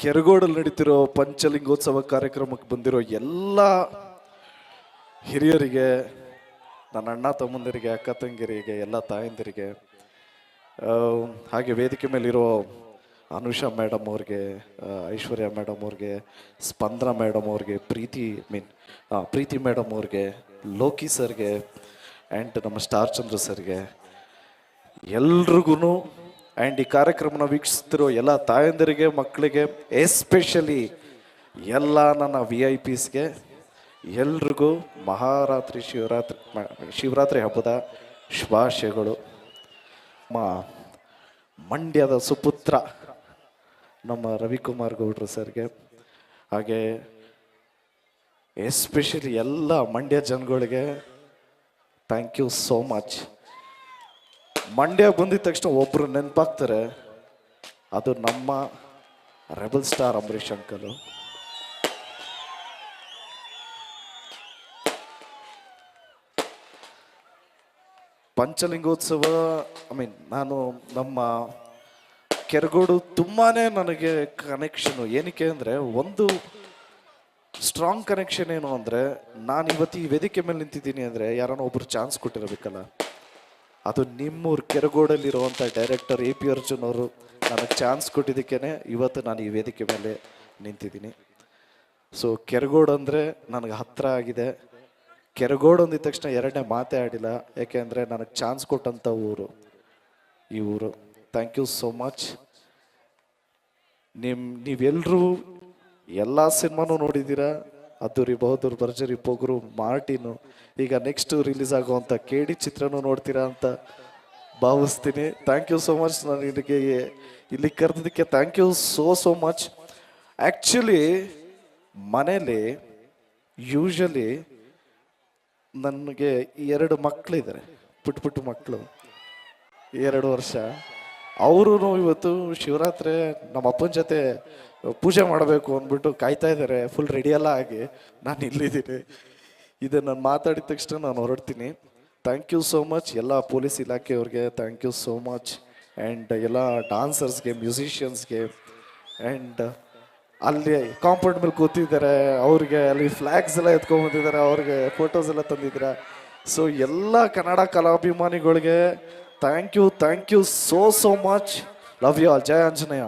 ಕೆರಗೋಡಲ್ಲಿ ನಡೀತಿರೋ ಪಂಚಲಿಂಗೋತ್ಸವ ಕಾರ್ಯಕ್ರಮಕ್ಕೆ ಬಂದಿರೋ ಎಲ್ಲ ಹಿರಿಯರಿಗೆ, ನನ್ನ ಅಣ್ಣ ತಮ್ಮಂದಿರಿಗೆ, ಅಕ್ಕ ತಂಗಿರಿಗೆ ಎಲ್ಲ ತಾಯಂದಿರಿಗೆ ಹಾಗೆ ವೇದಿಕೆ ಮೇಲಿರೋ ಅನುಷಾ ಮೇಡಮ್ ಅವ್ರಿಗೆ ಐಶ್ವರ್ಯ ಮೇಡಮ್ ಅವ್ರಿಗೆ, ಸ್ಪಂದನ ಮೇಡಮ್ ಅವ್ರಿಗೆ, ಪ್ರೀತಿ ಮೀನ್ ಪ್ರೀತಿ ಮೇಡಮ್ ಅವ್ರಿಗೆ, ಲೋಕಿ ಸರ್ಗೆ ಆ್ಯಂಡ್ ನಮ್ಮ ಸ್ಟಾರ್ ಚಂದ್ರ ಸರ್ಗೆ ಎಲ್ರಿಗೂ ಆ್ಯಂಡ್ ಈ ಕಾರ್ಯಕ್ರಮನ ವೀಕ್ಷಿಸ್ತಿರೋ ಎಲ್ಲ ತಾಯಂದಿರಿಗೆ, ಮಕ್ಕಳಿಗೆ ಎಸ್ಪೆಷಲಿ ಎಲ್ಲ ನನ್ನ ವಿ ಐ ಪಿಸ್ಗೆ ಎಲ್ರಿಗೂ ಮಹಾರಾತ್ರಿ ಶಿವರಾತ್ರಿ, ಮ- ಶಿವರಾತ್ರಿ ಹಬ್ಬದ ಶುಭಾಶಯಗಳು. ನಮ್ಮ ಮಂಡ್ಯದ ಸುಪುತ್ರ ನಮ್ಮ ರವಿಕುಮಾರ್ ಗೌಡ್ರು ಸರ್ಗೆ. ಹಾಗೆ ಎಸ್ಪೆಷಲಿ ಎಲ್ಲ ಮಂಡ್ಯ ಜನಗಳಿಗೆ thank you so much Mandya ಬಂದಿದ ತಕ್ಷಣ ಒಬ್ರು ನೆನಪಾಗ್ತಾರೆ, ಅದು ನಮ್ಮ rebel star Ambareesh uncle. Panchalingotsava I mean ನಾನು ನಮ್ಮ ಕೆರಗೋಡು ತುಂಬಾನೇ ನನಗೆ ಕನೆಕ್ಷನು ಏನಕ್ಕೆ ಅಂದರೆ, ಒಂದು ಸ್ಟ್ರಾಂಗ್ ಕನೆಕ್ಷನ್ ಏನು ಅಂದರೆ, ನಾನು ಇವತ್ತು ಈ ವೇದಿಕೆ ಮೇಲೆ ನಿಂತಿದ್ದೀನಿ ಅಂದರೆ, ಯಾರನ್ನೋ ಒಬ್ರು ಚಾನ್ಸ್ ಕೊಟ್ಟಿರಬೇಕಲ್ಲ. ಅದು ನಿಮ್ಮೂರು ಕೆರಗೋಡಲ್ಲಿರುವಂಥ ಡೈರೆಕ್ಟರ್ ಎ ಪಿ ಅರ್ಜುನ್ ಅವರು ನನಗೆ ಚಾನ್ಸ್ ಕೊಟ್ಟಿದ್ದಕ್ಕೇ ಇವತ್ತು ನಾನು ಈ ವೇದಿಕೆ ಮೇಲೆ ನಿಂತಿದ್ದೀನಿ. ಸೊ ಕೆರಗೋಡು ಅಂದರೆ ನನಗೆ ಹತ್ತಿರ ಆಗಿದೆ. ಕೆರಗೋಡು ಅಂದಿದ ತಕ್ಷಣ ಎರಡನೇ ಮಾತೇ ಆಡಿಲ್ಲ, ಯಾಕೆಂದರೆ ನನಗೆ ಚಾನ್ಸ್ ಕೊಟ್ಟಂಥ ಊರು, ಈ ಊರು. ಥ್ಯಾಂಕ್ ಯು ಸೋ ಮಚ್ ನಿಮ್ಮ ನೀವೆಲ್ಲರೂ ಎಲ್ಲ ಸಿನಿಮಾನು ನೋಡಿದ್ದೀರಾ? ಅದ್ದೂರಿ ಬಹದ್ದೂರ್ ಭರ್ಜರಿ ಪೊಗರು, ಮಾರ್ಟಿನು, ಈಗ ನೆಕ್ಸ್ಟ್ ರಿಲೀಸ್ ಆಗುವಂಥ ಕೇಡಿ ಚಿತ್ರನೂ ನೋಡ್ತೀರಾ ಅಂತ ಭಾವಿಸ್ತೀನಿ. ಥ್ಯಾಂಕ್ ಯು ಸೋ ಮಚ್ ನಾನು ಇದಕ್ಕೆ ಇಲ್ಲಿ ಕರೆದಿದ್ದಕ್ಕೆ thank you so so much actually ಮನೇಲಿ ಯೂಶಲಿ ನನಗೆ ಎರಡು ಮಕ್ಕಳಿದ್ದಾರೆ ಪುಟ್ಟ ಪುಟ್ಟ ಮಕ್ಕಳು ಎರಡು ವರ್ಷ. ಅವರು ಇವತ್ತು ಶಿವರಾತ್ರಿ ನಮ್ಮ ಅಪ್ಪನ ಜೊತೆ ಪೂಜೆ ಮಾಡಬೇಕು ಅಂದ್ಬಿಟ್ಟು ಕಾಯ್ತಾ ಇದ್ದಾರೆ ಫುಲ್ ರೆಡಿ ಎಲ್ಲ ಆಗಿ. ನಾನು ಇಲ್ಲಿದ್ದೀನಿ. ಇದು ನಾನು ಮಾತಾಡಿದ ತಕ್ಷಣ ನಾನು ಹೊರಡ್ತೀನಿ. ಥ್ಯಾಂಕ್ ಯು ಸೋ ಮಚ್ ಎಲ್ಲ police ಇಲಾಖೆಯವ್ರಿಗೆ thank you so much and ಎಲ್ಲ ಡಾನ್ಸರ್ಸ್ಗೆ ಮ್ಯೂಸಿಷಿಯನ್ಸ್ಗೆ ಆ್ಯಂಡ್ ಅಲ್ಲಿ ಕಾಂಪೌಂಡ್ ಮೇಲೆ ಕೂತಿದ್ದಾರೆ. ಅವ್ರಿಗೆ ಅಲ್ಲಿ ಫ್ಲ್ಯಾಗ್ಸ್ ಎಲ್ಲ ಎತ್ಕೊಂಡ್ಬಂದಿದ್ದಾರೆ ಅವ್ರಿಗೆ ಫೋಟೋಸ್ ಎಲ್ಲ ತಂದಿದ್ದಾರೆ. ಸೊ ಎಲ್ಲ Kannada ಕಲಾಭಿಮಾನಿಗಳಿಗೆ thank you thank you so so much love you all Jaya Anjaneya